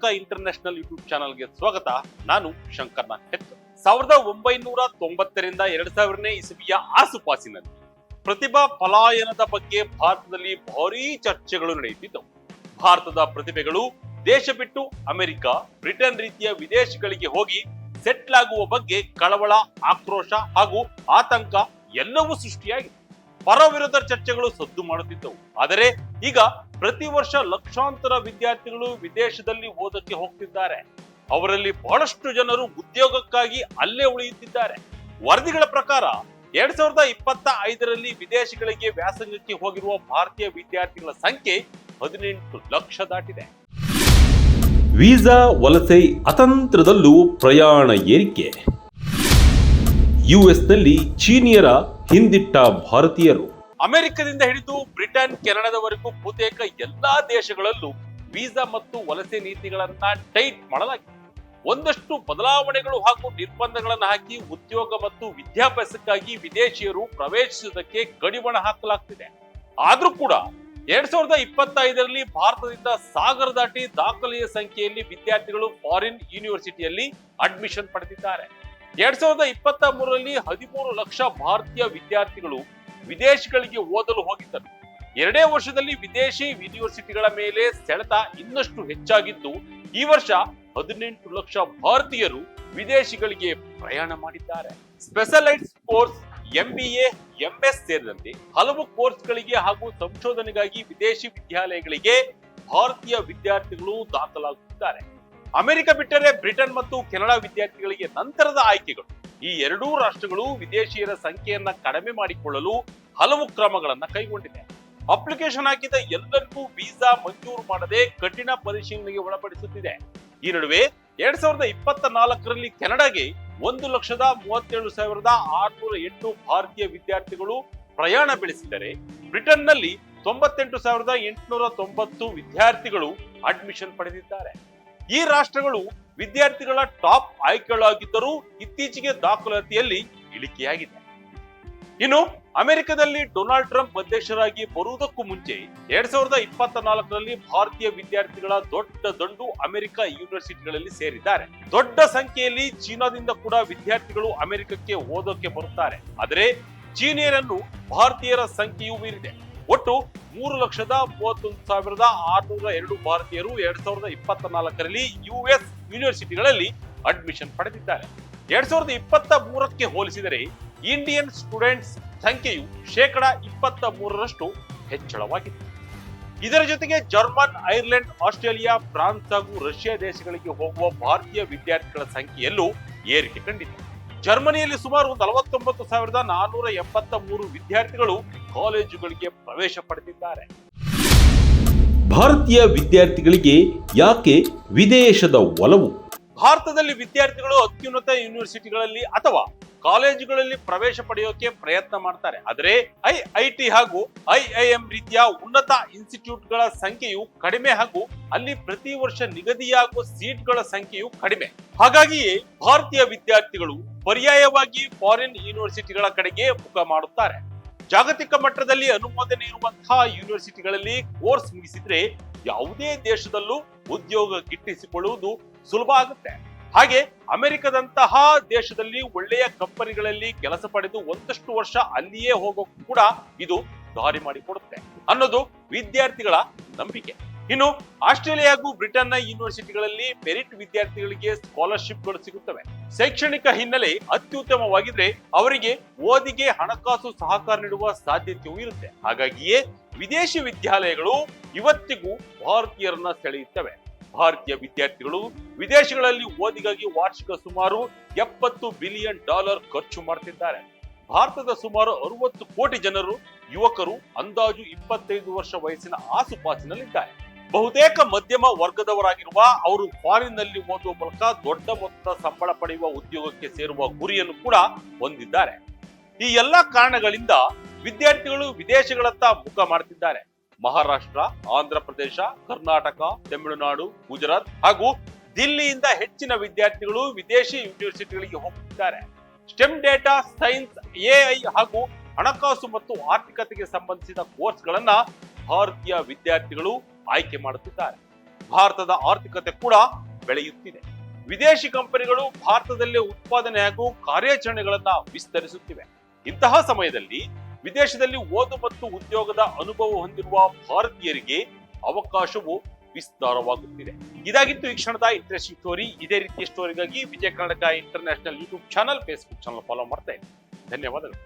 Karnataka international YouTube ಚಾನಲ್ಗೆ ಸ್ವಾಗತ. ನಾನು ಶಂಕರ್ನಾಥ್ ಹೆಚ್ ಸಾವಿರದ ಒಂಬೈನೂರ ತೊಂಬತ್ತರಿಂದ ಎರಡ್ ಸಾವಿರನೇ ಇಸವಿಯ ಆಸುಪಾಸಿನಲ್ಲಿ ಪ್ರತಿಭಾ ಪಲಾಯನದ ಬಗ್ಗೆ ಭಾರತದಲ್ಲಿ ಭಾರೀ ಚರ್ಚೆಗಳು ನಡೆಯುತ್ತಿದ್ದವು. ಭಾರತದ ಪ್ರತಿಭೆಗಳು ದೇಶ ಬಿಟ್ಟು ಅಮೆರಿಕ, ಬ್ರಿಟನ್ ರೀತಿಯ ವಿದೇಶಗಳಿಗೆ ಹೋಗಿ ಸೆಟ್ಲ್ ಆಗುವ ಬಗ್ಗೆ ಕಳವಳ, ಆಕ್ರೋಶ ಹಾಗೂ ಆತಂಕ ಎಲ್ಲವೂ ಸೃಷ್ಟಿಯಾಗಿದೆ. ಪರ ವಿರೋಧ ಚರ್ಚೆಗಳು ಸದ್ದು ಮಾಡುತ್ತಿದ್ದವು. ಆದರೆ ಈಗ ಪ್ರತಿ ವರ್ಷ ಲಕ್ಷಾಂತರ ವಿದ್ಯಾರ್ಥಿಗಳು ವಿದೇಶದಲ್ಲಿ ಓದಕ್ಕೆ ಹೋಗ್ತಿದ್ದಾರೆ. ಅವರಲ್ಲಿ ಬಹಳಷ್ಟು ಜನರು ಉದ್ಯೋಗಕ್ಕಾಗಿ ಅಲ್ಲೇ ಉಳಿಯುತ್ತಿದ್ದಾರೆ. ವರದಿಗಳ ಪ್ರಕಾರ ಎರಡ್ ಸಾವಿರದ ಇಪ್ಪತ್ತ ಐದರಲ್ಲಿ ವಿದೇಶಗಳಿಗೆ ವ್ಯಾಸಂಗಕ್ಕೆ ಹೋಗಿರುವ ಭಾರತೀಯ ವಿದ್ಯಾರ್ಥಿಗಳ ಸಂಖ್ಯೆ ಹದಿನೆಂಟು ಲಕ್ಷ ದಾಟಿದೆ. ವೀಸಾ ವಲಸೆ ಅತಂತ್ರದಲ್ಲೂ ಪ್ರಯಾಣ ಏರಿಕೆ. ಯುಎಸ್ನಲ್ಲಿ ಚೀನಿಯರ ಹಿಂದಿಟ್ಟ ಭಾರತೀಯರು. ಅಮೆರಿಕದಿಂದ ಹಿಡಿದು ಬ್ರಿಟನ್, ಕೆನಡಾದವರೆಗೂ ಬಹುತೇಕ ಎಲ್ಲಾ ದೇಶಗಳಲ್ಲೂ ವೀಸಾ ಮತ್ತು ವಲಸೆ ನೀತಿಗಳನ್ನ ಟೈಟ್ ಮಾಡಲಾಗಿದೆ. ಒಂದಷ್ಟು ಬದಲಾವಣೆಗಳು ಹಾಗೂ ನಿರ್ಬಂಧಗಳನ್ನು ಹಾಕಿ ಉದ್ಯೋಗ ಮತ್ತು ವಿದ್ಯಾಭ್ಯಾಸಕ್ಕಾಗಿ ವಿದೇಶಿಯರು ಪ್ರವೇಶಿಸುವುದಕ್ಕೆ ಕಡಿವಾಣ ಹಾಕಲಾಗ್ತಿದೆ. ಆದ್ರೂ ಕೂಡ ಎರಡ್ ಸಾವಿರದ ಇಪ್ಪತ್ತೈದರಲ್ಲಿ ಭಾರತದಿಂದ ಸಾಗರ ದಾಟಿ ದಾಖಲೆಯ ಸಂಖ್ಯೆಯಲ್ಲಿ ವಿದ್ಯಾರ್ಥಿಗಳು ಫಾರಿನ್ ಯೂನಿವರ್ಸಿಟಿಯಲ್ಲಿ ಅಡ್ಮಿಷನ್ ಪಡೆದಿದ್ದಾರೆ. ಎರಡ್ ಸಾವಿರದ ಇಪ್ಪತ್ತ ಮೂರರಲ್ಲಿ ಹದಿಮೂರು ಲಕ್ಷ ಭಾರತೀಯ ವಿದ್ಯಾರ್ಥಿಗಳು ವಿದೇಶಗಳಿಗೆ ಓದಲು ಹೋಗಿದ್ದರು. ಎರಡೇ ವರ್ಷದಲ್ಲಿ ವಿದೇಶಿ ಯೂನಿವರ್ಸಿಟಿಗಳ ಮೇಲೆ ಸೆಳೆತ ಇನ್ನಷ್ಟು ಹೆಚ್ಚಾಗಿದ್ದು, ಈ ವರ್ಷ ಹದಿನೆಂಟು ಲಕ್ಷ ಭಾರತೀಯರು ವಿದೇಶಿಗಳಿಗೆ ಪ್ರಯಾಣ ಮಾಡಿದ್ದಾರೆ. ಸ್ಪೆಷಲೈಸ್ ಕೋರ್ಸ್ ಎಂಬಿಎ ಎಂಎಸ್ ಸೇರಿದಂತೆ ಹಲವು ಕೋರ್ಸ್ಗಳಿಗೆ ಹಾಗೂ ಸಂಶೋಧನೆಗಾಗಿ ವಿದೇಶಿ ವಿದ್ಯಾಲಯಗಳಿಗೆ ಭಾರತೀಯ ವಿದ್ಯಾರ್ಥಿಗಳು ದಾಖಲಾಗುತ್ತಿದ್ದಾರೆ. ಅಮೆರಿಕ ಬಿಟ್ಟರೆ ಬ್ರಿಟನ್ ಮತ್ತು ಕೆನಡಾ ವಿದ್ಯಾರ್ಥಿಗಳಿಗೆ ನಂತರದ ಆಯ್ಕೆಗಳು. ಈ ಎರಡೂ ರಾಷ್ಟ್ರಗಳು ವಿದೇಶಿಯರ ಸಂಖ್ಯೆಯನ್ನ ಕಡಿಮೆ ಮಾಡಿಕೊಳ್ಳಲು ಹಲವು ಕ್ರಮಗಳನ್ನ ಕೈಗೊಂಡಿದೆ. ಅಪ್ಲಿಕೇಶನ್ ಹಾಕಿದ ಎಲ್ಲರಿಗೂ ವೀಸಾ ಮಂಜೂರು ಮಾಡದೆ ಕಠಿಣ ಪರಿಶೀಲನೆಗೆ ಒಳಪಡಿಸುತ್ತಿದೆ. ಈ ನಡುವೆ ಎರಡ್ ಸಾವಿರದ ಇಪ್ಪತ್ತ ನಾಲ್ಕರಲ್ಲಿ ಕೆನಡಾಗೆ ಒಂದು ಲಕ್ಷದ ಮೂವತ್ತೇಳು ಸಾವಿರದ ಆರ್ನೂರ ಎಂಟು ಭಾರತೀಯ ವಿದ್ಯಾರ್ಥಿಗಳು ಪ್ರಯಾಣ ಬೆಳೆಸಿದರೆ, ಬ್ರಿಟನ್ನಲ್ಲಿ ತೊಂಬತ್ತೆಂಟು ಸಾವಿರದ ಎಂಟುನೂರ ತೊಂಬತ್ತು ವಿದ್ಯಾರ್ಥಿಗಳು ಅಡ್ಮಿಷನ್ ಪಡೆದಿದ್ದಾರೆ. ಈ ರಾಷ್ಟ್ರಗಳು ವಿದ್ಯಾರ್ಥಿಗಳ ಟಾಪ್ ಆಯ್ಕೆಗಳಾಗಿದ್ದರೂ ಇತ್ತೀಚೆಗೆ ದಾಖಲಾತಿಯಲ್ಲಿ ಇಳಿಕೆಯಾಗಿದೆ. ಇನ್ನು ಅಮೆರಿಕದಲ್ಲಿ ಡೊನಾಲ್ಡ್ ಟ್ರಂಪ್ ಅಧ್ಯಕ್ಷರಾಗಿ ಬರುವುದಕ್ಕೂ ಮುಂಚೆ ಎರಡ್ ಸಾವಿರದ ಇಪ್ಪತ್ತ ನಾಲ್ಕರಲ್ಲಿ ಭಾರತೀಯ ವಿದ್ಯಾರ್ಥಿಗಳ ದೊಡ್ಡ ದಂಡು ಅಮೆರಿಕ ಯೂನಿವರ್ಸಿಟಿಗಳಲ್ಲಿ ಸೇರಿದ್ದಾರೆ. ದೊಡ್ಡ ಸಂಖ್ಯೆಯಲ್ಲಿ ಚೀನಾದಿಂದ ಕೂಡ ವಿದ್ಯಾರ್ಥಿಗಳು ಅಮೆರಿಕಕ್ಕೆ ಓದೋಕೆ ಬರುತ್ತಾರೆ. ಆದರೆ ಚೀನಿಯರನ್ನು ಭಾರತೀಯರ ಸಂಖ್ಯೆಯೂ ಮೀರಿದೆ. ಒಟ್ಟು ಮೂರು ಲಕ್ಷದ ಮೂವತ್ತೊಂದು ಸಾವಿರದ ಆರುನೂರ ಎರಡು ಭಾರತೀಯರು ಎರಡ್ ಸಾವಿರದ ಇಪ್ಪತ್ತ ನಾಲ್ಕರಲ್ಲಿ ಯುಎಸ್ ಯೂನಿವರ್ಸಿಟಿಗಳಲ್ಲಿ ಅಡ್ಮಿಷನ್ ಪಡೆದಿದ್ದಾರೆ. ಎರಡ್ ಸಾವಿರದ ಇಪ್ಪತ್ತ ಮೂರಕ್ಕೆ ಹೋಲಿಸಿದರೆ ಇಂಡಿಯನ್ ಸ್ಟೂಡೆಂಟ್ಸ್ ಸಂಖ್ಯೆಯು ಶೇಕಡ ಇಪ್ಪತ್ತ ಮೂರರಷ್ಟು ಹೆಚ್ಚಳವಾಗಿದೆ ಇದರ ಜೊತೆಗೆ ಜರ್ಮನ್, ಐರ್ಲೆಂಡ್, ಆಸ್ಟ್ರೇಲಿಯಾ, ಫ್ರಾನ್ಸ್ ಹಾಗೂ ರಷ್ಯಾ ದೇಶಗಳಿಗೆ ಹೋಗುವ ಭಾರತೀಯ ವಿದ್ಯಾರ್ಥಿಗಳ ಸಂಖ್ಯೆಯಲ್ಲೂ ಏರಿಕೆ ಕಂಡಿದೆ. ಜರ್ಮನಿಯಲ್ಲಿ ಸುಮಾರು ನಲವತ್ತೊಂಬತ್ತು ಸಾವಿರದ ನಾನ್ನೂರ ಎಂಬತ್ತ ಮೂರು ವಿದ್ಯಾರ್ಥಿಗಳು ಕಾಲೇಜುಗಳಿಗೆ ಪ್ರವೇಶ ಪಡೆದಿದ್ದಾರೆ. ಭಾರತೀಯ ವಿದ್ಯಾರ್ಥಿಗಳಿಗೆ ಯಾಕೆ ವಿದೇಶದ ಒಲವು? ಭಾರತದಲ್ಲಿ ವಿದ್ಯಾರ್ಥಿಗಳು ಅತ್ಯುನ್ನತ ಯೂನಿವರ್ಸಿಟಿಗಳಲ್ಲಿ ಅಥವಾ ಕಾಲೇಜುಗಳಲ್ಲಿ ಪ್ರವೇಶ ಪಡೆಯೋಕೆ ಪ್ರಯತ್ನ ಮಾಡ್ತಾರೆ. ಆದರೆ ಐ ಐ ಟಿ ಹಾಗೂ ಐ ಐ ಎಂ ರೀತಿಯ ಉನ್ನತ ಇನ್ಸ್ಟಿಟ್ಯೂಟ್ಗಳ ಸಂಖ್ಯೆಯು ಕಡಿಮೆ ಹಾಗೂ ಅಲ್ಲಿ ಪ್ರತಿ ವರ್ಷ ನಿಗದಿಯಾಗುವ ಸೀಟ್ಗಳ ಸಂಖ್ಯೆಯು ಕಡಿಮೆ. ಹಾಗಾಗಿಯೇ ಭಾರತೀಯ ವಿದ್ಯಾರ್ಥಿಗಳು ಪರ್ಯಾಯವಾಗಿ ಫಾರಿನ್ ಯೂನಿವರ್ಸಿಟಿಗಳ ಕಡೆಗೆ ಮುಖ ಮಾಡುತ್ತಾರೆ. ಜಾಗತಿಕ ಮಟ್ಟದಲ್ಲಿ ಅನುಮೋದನೆ ಇರುವಂತಹ ಯೂನಿವರ್ಸಿಟಿಗಳಲ್ಲಿ ಕೋರ್ಸ್ ಮುಗಿಸಿದ್ರೆ ಯಾವುದೇ ದೇಶದಲ್ಲೂ ಉದ್ಯೋಗ ಗಿಟ್ಟಿಸಿಕೊಳ್ಳುವುದು ಸುಲಭ ಆಗುತ್ತೆ. ಹಾಗೆ ಅಮೆರಿಕದಂತಹ ದೇಶದಲ್ಲಿ ಒಳ್ಳೆಯ ಕಂಪನಿಗಳಲ್ಲಿ ಕೆಲಸ ಪಡೆದು ಒಂದಷ್ಟು ವರ್ಷ ಅಲ್ಲಿಯೇ ಹೋಗೋ ಕೂಡ ಇದು ದಾರಿ ಮಾಡಿಕೊಡುತ್ತೆ ಅನ್ನೋದು ವಿದ್ಯಾರ್ಥಿಗಳ ನಂಬಿಕೆ. ಇನ್ನು ಆಸ್ಟ್ರೇಲಿಯಾಗೂ ಹಾಗೂ ಬ್ರಿಟನ್ನ ಯೂನಿವರ್ಸಿಟಿಗಳಲ್ಲಿ ಮೆರಿಟ್ ವಿದ್ಯಾರ್ಥಿಗಳಿಗೆ ಸ್ಕಾಲರ್ಶಿಪ್ಗಳು ಸಿಗುತ್ತವೆ. ಶೈಕ್ಷಣಿಕ ಹಿನ್ನೆಲೆ ಅತ್ಯುತ್ತಮವಾಗಿದ್ರೆ ಅವರಿಗೆ ಓದಿಗೆ ಹಣಕಾಸು ಸಹಕಾರ ನೀಡುವ ಸಾಧ್ಯತೆಯೂ ಇರುತ್ತೆ. ಹಾಗಾಗಿಯೇ ವಿದೇಶಿ ವಿದ್ಯಾಲಯಗಳು ಇವತ್ತಿಗೂ ಭಾರತೀಯರನ್ನ ಸೆಳೆಯುತ್ತವೆ. ಭಾರತೀಯ ವಿದ್ಯಾರ್ಥಿಗಳು ವಿದೇಶಗಳಲ್ಲಿ ಓದಿಗಾಗಿ ವಾರ್ಷಿಕ ಸುಮಾರು ಎಪ್ಪತ್ತು ಬಿಲಿಯನ್ ಡಾಲರ್ ಖರ್ಚು ಮಾಡ್ತಿದ್ದಾರೆ. ಭಾರತದ ಸುಮಾರು ಅರವತ್ತು ಕೋಟಿ ಜನರು ಯುವಕರು ಅಂದಾಜು ಇಪ್ಪತ್ತೈದು ವರ್ಷ ವಯಸ್ಸಿನ ಆಸುಪಾಸಿನಲ್ಲಿದ್ದಾರೆ. ಬಹುತೇಕ ಮಧ್ಯಮ ವರ್ಗದವರಾಗಿರುವ ಅವರು ಫಾರಿನ್ನಲ್ಲಿ ಓದುವ ಮೂಲಕ ದೊಡ್ಡ ಮೊತ್ತದ ಸಂಬಳ ಪಡೆಯುವ ಉದ್ಯೋಗಕ್ಕೆ ಸೇರುವ ಗುರಿಯನ್ನು ಕೂಡ ಹೊಂದಿದ್ದಾರೆ. ಈ ಎಲ್ಲ ಕಾರಣಗಳಿಂದ ವಿದ್ಯಾರ್ಥಿಗಳು ವಿದೇಶಗಳತ್ತ ಮುಖ ಮಾಡ್ತಿದ್ದಾರೆ. ಮಹಾರಾಷ್ಟ್ರ, ಆಂಧ್ರ ಪ್ರದೇಶ, ಕರ್ನಾಟಕ, ತಮಿಳುನಾಡು, ಗುಜರಾತ್ ಹಾಗೂ ದಿಲ್ಲಿಯಿಂದ ಹೆಚ್ಚಿನ ವಿದ್ಯಾರ್ಥಿಗಳು ವಿದೇಶಿ ಯೂನಿವರ್ಸಿಟಿಗಳಿಗೆ ಹೋಗುತ್ತಿದ್ದಾರೆ ಸ್ಟೆಮ್ ಡೇಟಾ ಸೈನ್ಸ್ ಎಐ ಹಾಗೂ ಹಣಕಾಸು ಮತ್ತು ಆರ್ಥಿಕತೆಗೆ ಸಂಬಂಧಿಸಿದ ಕೋರ್ಸ್ಗಳನ್ನ ಭಾರತೀಯ ವಿದ್ಯಾರ್ಥಿಗಳು ಆಯ್ಕೆ ಮಾಡುತ್ತಿದ್ದಾರೆ. ಭಾರತದ ಆರ್ಥಿಕತೆ ಕೂಡ ಬೆಳೆಯುತ್ತಿದೆ. ವಿದೇಶಿ ಕಂಪನಿಗಳು ಭಾರತದಲ್ಲೇ ಉತ್ಪಾದನೆ ಹಾಗೂ ಕಾರ್ಯಾಚರಣೆಗಳನ್ನ ವಿಸ್ತರಿಸುತ್ತಿವೆ. ಇಂತಹ ಸಮಯದಲ್ಲಿ ವಿದೇಶದಲ್ಲಿ ಓದು ಮತ್ತು ಉದ್ಯೋಗದ ಅನುಭವ ಹೊಂದಿರುವ ಭಾರತೀಯರಿಗೆ ಅವಕಾಶವು ವಿಸ್ತಾರವಾಗುತ್ತಿದೆ. ಇದಾಗಿತ್ತು ಈ ಕ್ಷಣದ ಇಂಟ್ರೆಸ್ಟಿಂಗ್ ಸ್ಟೋರಿ. ಇದೇ ರೀತಿಯ ಸ್ಟೋರಿಗಾಗಿ Vijaya Karnataka international YouTube channel, Facebook channel follow ಮಾಡ್ತಾ ಇದ್ದೀನಿ ಧನ್ಯವಾದಗಳು.